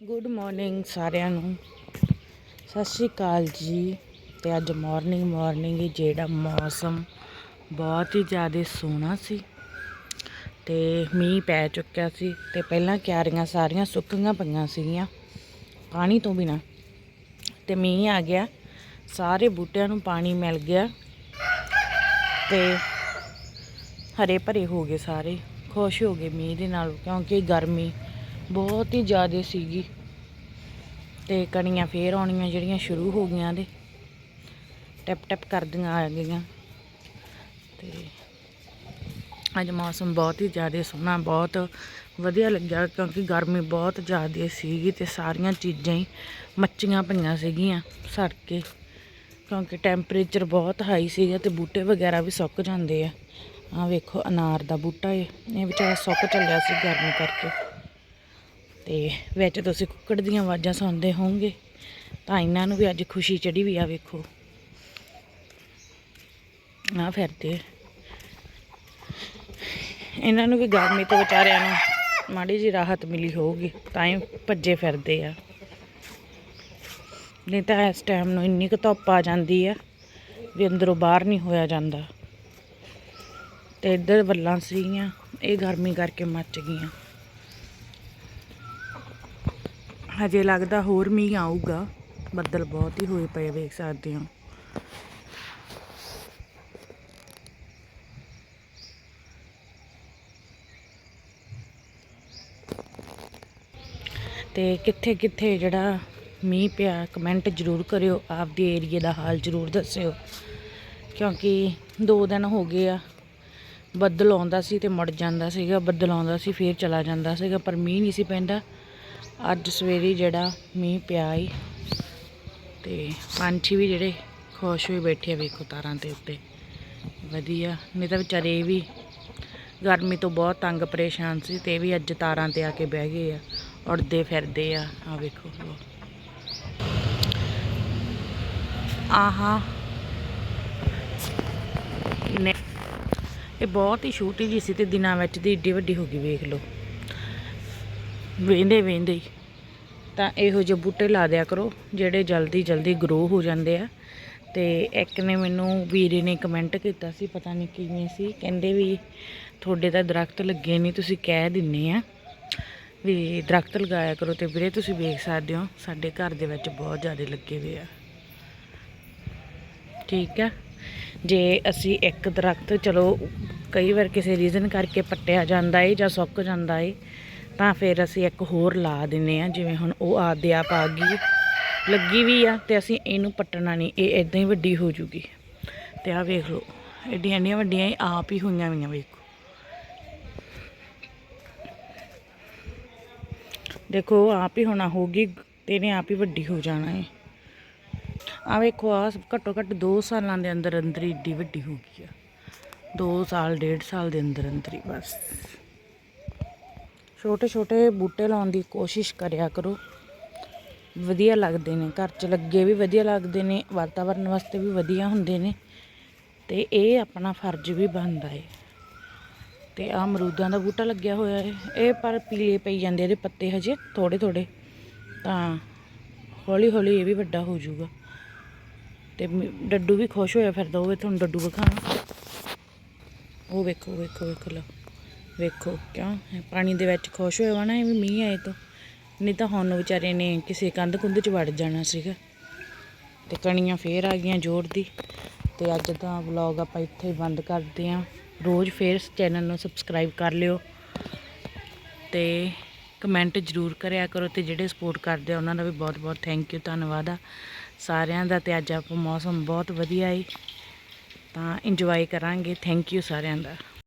Good morning ਸਾਰਿਆਂ ਨੂੰ। ਸਤਿ ਸ਼੍ਰੀ ਅਕਾਲ ਜੀ। ਤੇ ਅੱਜ ਮਾਰਨਿੰਗ ਮਾਰਨਿੰਗ ਹੀ ਜਿਹੜਾ ਮੌਸਮ ਬਹੁਤ ਹੀ ਜ਼ਿਆਦਾ ਸੋਹਣਾ ਸੀ। ਤੇ ਮੀਂਹ ਪੈ ਚੁੱਕਿਆ ਸੀ ਤੇ ਪਹਿਲਾਂ ਕਿਆਰੀਆਂ ਸਾਰੀਆਂ ਸੁੱਕੀਆਂ ਪਈਆਂ ਸੀਗੀਆਂ ਪਾਣੀ ਤੋਂ ਬਿਨਾ। ਤੇ ਮੀਂਹ ਆ ਗਿਆ, ਸਾਰੇ ਬੂਟਿਆਂ ਨੂੰ ਪਾਣੀ ਮਿਲ ਗਿਆ ਤੇ ਹਰੇ ਭਰੇ ਹੋ ਗਏ ਸਾਰੇ, ਖੁਸ਼ ਹੋ ਗਏ ਮੀਂਹ ਦੇ ਨਾਲ ਕਿਉਂਕਿ ਗਰਮੀ ਬਹੁਤ ਹੀ ਜ਼ਿਆਦਾ ਸੀਗੀ। ਤੇ ਕਣੀਆਂ ਫੇਰ ਆਉਣੀਆਂ ਜਿਹੜੀਆਂ ਸ਼ੁਰੂ ਹੋ ਗਈਆਂ ਦੇ। ਟਿਪ ਟਿਪ ਕਰਦੀਆਂ ਆ ਗਈਆਂ। ਤੇ ਅੱਜ ਮੌਸਮ ਬਹੁਤ ਹੀ ਜ਼ਿਆਦਾ ਸੋਹਣਾ, ਬਹੁਤ ਵਧੀਆ ਲੱਗਿਆ ਕਿਉਂਕਿ ਗਰਮੀ ਬਹੁਤ ਜ਼ਿਆਦਾ ਸੀਗੀ ਤੇ ਸਾਰੀਆਂ ਚੀਜ਼ਾਂ ਹੀ ਮੱਚੀਆਂ ਪਈਆਂ ਸੀਗੀਆਂ ਸੜ ਕੇ। ਕਿਉਂਕਿ ਟੈਂਪਰੇਚਰ ਬਹੁਤ ਹਾਈ ਸੀਗਾ ਤੇ ਬੂਟੇ ਵਗੈਰਾ ਵੀ ਸੁੱਕ ਜਾਂਦੇ ਆ। ਆ ਵੇਖੋ ਅਨਾਰ ਦਾ ਬੂਟਾ ਇਹ ਇਹ ਵਿਚਾਰਾ ਸੁੱਕ ਚੱਲਿਆ ਸੀ ਗਰਮੀ ਕਰਕੇ। ਤੇ ਵਿੱਚ ਤੁਸੀਂ ਕੁੱਕੜ ਦੀਆਂ ਆਵਾਜ਼ਾਂ ਸੁਣਦੇ ਹੋਵੋਗੇ, ਤਾਂ ਇਹਨਾਂ ਨੂੰ ਵੀ ਅੱਜ ਖੁਸ਼ੀ ਚੜੀ ਵੀ ਆ ਵੇਖੋ। ਆ ਫਿਰਦੇ ਇਹਨਾਂ ਨੂੰ ਵੀ ਗਰਮੀ ਤੋਂ ਵਿਚਾਰਿਆਂ ਨੂੰ ਮਾੜੀ ਜੀ ਰਾਹਤ ਮਿਲੀ ਹੋਊਗੀ, ਤਾਂ ਹੀ ਭੱਜੇ ਫਿਰਦੇ ਆ। ਨਹੀਂ ਤਾਂ ਇਸ ਟਾਈਮ ਨੂੰ ਇੰਨੀ ਕੁ ਧੁੱਪ ਆ ਜਾਂਦੀ ਆ ਵੀ ਅੰਦਰੋਂ ਬਾਹਰ ਨਹੀਂ ਹੋਇਆ ਜਾਂਦਾ। ਤੇ ਇੱਧਰ ਵੱਲਾਂ ਸੀਗੀਆਂ, ਇਹ ਗਰਮੀ ਕਰਕੇ ਮੱਚ ਗਈਆਂ। ਹਜੇ ਲੱਗਦਾ ਹੋਰ ਮੀਂਹ ਆਊਗਾ। ਬੱਦਲ ਬਹੁਤ ਹੀ ਹੋਏ ਪਏ ਵੇਖ ਸਕਦੇ ਹੋ। ਤੇ ਕਿੱਥੇ ਕਿੱਥੇ ਜਿਹੜਾ ਮੀਂਹ ਪਿਆ ਕਮੈਂਟ ਜ਼ਰੂਰ ਕਰਿਓ। ਆਪਦੇ ਏਰੀਏ ਦਾ ਹਾਲ ਜ਼ਰੂਰ ਦੱਸਿਓ। ਕਿਉਂਕਿ 2 ਦਿਨ ਹੋ ਗਏ ਆ, ਬੱਦਲ ਆਉਂਦਾ ਸੀ ਤੇ ਮੁੜ ਜਾਂਦਾ ਸੀਗਾ, ਬੱਦਲ ਆਉਂਦਾ ਸੀ, ਫੇਰ ਚਲਾ ਜਾਂਦਾ ਸੀਗਾ, ਪਰ ਮੀਂਹ ਨਹੀਂ ਸੀ ਪੈਂਦਾ। ਅੱਜ ਸਵੇਰੇ ਜਿਹੜਾ ਮੀਂਹ ਪਿਆ ਈ ਤੇ ਪੰਛੀ ਵੀ ਜਿਹੜੇ ਖੁਸ਼ ਹੋਏ ਬੈਠੇ ਆ ਵੇਖੋ ਤਾਰਾਂ ਦੇ ਉੱਤੇ। ਵਧੀਆ, ਨਹੀਂ ਤਾਂ ਵਿਚਾਰੇ ਇਹ ਵੀ ਗਰਮੀ ਤੋਂ ਬਹੁਤ ਤੰਗ ਪਰੇਸ਼ਾਨ ਸੀ ਤੇ ਇਹ ਵੀ ਅੱਜ ਤਾਰਾਂ ਤੇ ਆ ਕੇ ਬਹਿ ਗਏ ਆ, ਉੜਦੇ ਫਿਰਦੇ ਆ ਆ ਵੇਖੋ ਆਹਾ। ਨੇ ਇਹ ਬਹੁਤ ਹੀ ਛੋਟੀ ਜਿਹੀ ਸੀ ਤੇ ਦਿਨਾਂ ਵਿੱਚ ਦੀ ਏਡੀ ਵੱਡੀ ਹੋ ਗਈ, ਵੇਖ ਲਓ। ਵੇਂਦੇ ਵੇਂਦੇ ਹੀ। ਤਾਂ ਇਹੋ ਜਿਹੇ ਬੂਟੇ ਲਾ ਦਿਆ ਕਰੋ, ਜਿਹੜੇ ਜਲਦੀ ਜਲਦੀ ਗਰੋ ਹੋ ਜਾਂਦੇ ਆ। ਤੇ ਇੱਕ ਨੇ ਮੈਨੂੰ ਵੀਰੇ ਨੇ ਕਮੈਂਟ ਕੀਤਾ ਸੀ, ਪਤਾ ਨਹੀਂ ਕਿਵੇਂ ਸੀ। ਕਹਿੰਦੇ ਵੀ ਤੁਹਾਡੇ ਤਾਂ ਦਰਖਤ ਲੱਗੇ ਨਹੀਂ ਤੁਸੀਂ ਕਹਿ ਦਿੰਨੇ ਆ ਵੀ ਦਰਖਤ ਲਗਾਇਆ ਕਰੋ ਤੇ ਵੀਰੇ ਤੁਸੀਂ ਵੇਖ ਸਕਦੇ ਹੋ, ਸਾਡੇ ਘਰ ਦੇ ਵਿੱਚ ਬਹੁਤ ਜ਼ਿਆਦਾ ਲੱਗੇ ਹੋਏ ਆ। ਠੀਕ ਆ? ਜੇ ਅਸੀਂ ਇੱਕ ਦਰਖਤ, ਚਲੋ ਕਈ ਵਾਰ ਕਿਸੇ ਰੀਜ਼ਨ ਕਰਕੇ ਪੱਟਿਆ ਜਾਂਦਾ ਏ ਜਾਂ ਸੁੱਕ ਜਾਂਦਾ ਏ ਤਾਂ ਫਿਰ ਅਸੀਂ ਇੱਕ ਹੋਰ ਲਾ ਦਿੰਨੇ ਆ, ਜਿਵੇਂ ਹੁਣ ਉਹ ਆਦੇ ਆਪ ਆ ਗਈ ਲੱਗੀ ਵੀ ਆ ਤੇ ਅਸੀਂ ਇਹਨੂੰ ਪੱਟਣਾ ਨਹੀਂ, ਇਹ ਇਦਾਂ ਹੀ ਵੱਡੀ ਹੋ ਜੂਗੀ। ਤੇ ਆ ਵੇਖ ਲਓ, ਏਡੀਆਂ ਐਡੀਆਂ ਵੱਡੀਆਂ ਇਹ ਆਪ ਹੀ ਹੋਈਆਂ ਹੋਈਆਂ ਵੇਖੋ। ਦੇਖੋ ਆਪ ਹੀ ਹੋਣਾ ਹੋਗੀ ਤੇ ਇਹਨੇ ਆਪ ਹੀ ਵੱਡੀ ਹੋ ਜਾਣਾ ਏ। ਆ ਵੇਖੋ ਆ ਘੱਟੋ ਘੱਟ 2 ਸਾਲਾਂ ਦੇ ਅੰਦਰ ਅੰਦਰ ਹੀ ਏਡੀ ਵੱਡੀ ਹੋ ਗਈ ਆ। 2 ਸਾਲ 1.5 ਸਾਲ ਦੇ ਅੰਦਰ ਅੰਦਰ ਹੀ ਬਸ। ਛੋਟੇ ਛੋਟੇ ਬੂਟੇ ਲਾਉਣ ਦੀ ਕੋਸ਼ਿਸ਼ ਕਰਿਆ ਕਰੋ। ਵਧੀਆ ਲੱਗਦੇ ਨੇ। ਘਰ 'ਚ ਲੱਗੇ ਵੀ ਵਧੀਆ ਲੱਗਦੇ ਨੇ, ਵਾਤਾਵਰਨ ਵਾਸਤੇ ਵੀ ਵਧੀਆ ਹੁੰਦੇ ਨੇ ਤੇ ਇਹ ਆਪਣਾ ਫਰਜ਼ ਵੀ ਬਣਦਾ ਏ। ਤੇ ਆ ਅਮਰੂਦਾਂ ਦਾ ਬੂਟਾ ਲੱਗਿਆ ਹੋਇਆ ਏ। ਇਹ ਪਰ ਪੀਲੇ ਪਈ ਜਾਂਦੇ ਇਹਦੇ ਪੱਤੇ ਹਜੇ ਥੋੜੇ ਥੋੜੇ ਤਾਂ ਹੌਲੀ ਹੌਲੀ ਇਹ ਵੀ ਵੱਡਾ ਹੋ ਜਾਊਗਾ। ਤੇ ਡੱਡੂ ਵੀ ਖੁਸ਼ ਹੋਇਆ ਫਿਰਦਾ ਹੋਵੇ ਤੁਹਾਨੂੰ ਡੱਡੂ ਵਿਖਾਵਾਂ। ਉਹ ਵੇਖੋ ਵੇਖੋ ਵੇਖੋ, ਲਓ। ਵੇਖੋ ਕਿਉਂ? ਪਾਣੀ ਦੇ ਵਿੱਚ ਖੁਸ਼ ਹੋਇਆ ਨਾ ਇਹ ਵੀ ਮੀਂਹ ਆਏ ਤੋਂ। ਨਹੀਂ ਤਾਂ ਹੁਣ ਵਿਚਾਰੇ ਨੇ ਕਿਸੇ ਕੰਧ ਕੁੰਧ ਚ ਵੜ ਜਾਣਾ ਸੀਗਾ। ਤੇ ਕਣੀਆਂ ਫੇਰ ਆ ਗਈਆਂ ਜ਼ੋਰ ਦੀ। ਤੇ ਅੱਜ ਦਾ ਵਲੌਗ ਆਪਾਂ ਇੱਥੇ ਹੀ ਬੰਦ ਕਰਦੇ ਆਂ। ਰੋਜ਼ ਫੇਰ ਚੈਨਲ ਨੂੰ ਸਬਸਕ੍ਰਾਈਬ ਕਰ ਲਿਓ। ਤੇ ਕਮੈਂਟ ਜ਼ਰੂਰ ਕਰਿਆ ਕਰੋ ਤੇ ਜਿਹੜੇ ਸਪੋਰਟ ਕਰਦੇ ਆ, ਉਹਨਾਂ ਦਾ ਵੀ ਬਹੁਤ ਬਹੁਤ ਥੈਂਕ ਯੂ, ਧੰਨਵਾਦ ਆ। ਸਾਰਿਆਂ ਦਾ ਤੇ ਅੱਜ ਆਪਾਂ ਮੌਸਮ ਬਹੁਤ ਵਧੀਆ ਏ। ਤਾਂ ਇੰਜੋਏ ਕਰਾਂਗੇ। ਥੈਂਕ ਯੂ ਸਾਰਿਆਂ ਦਾ।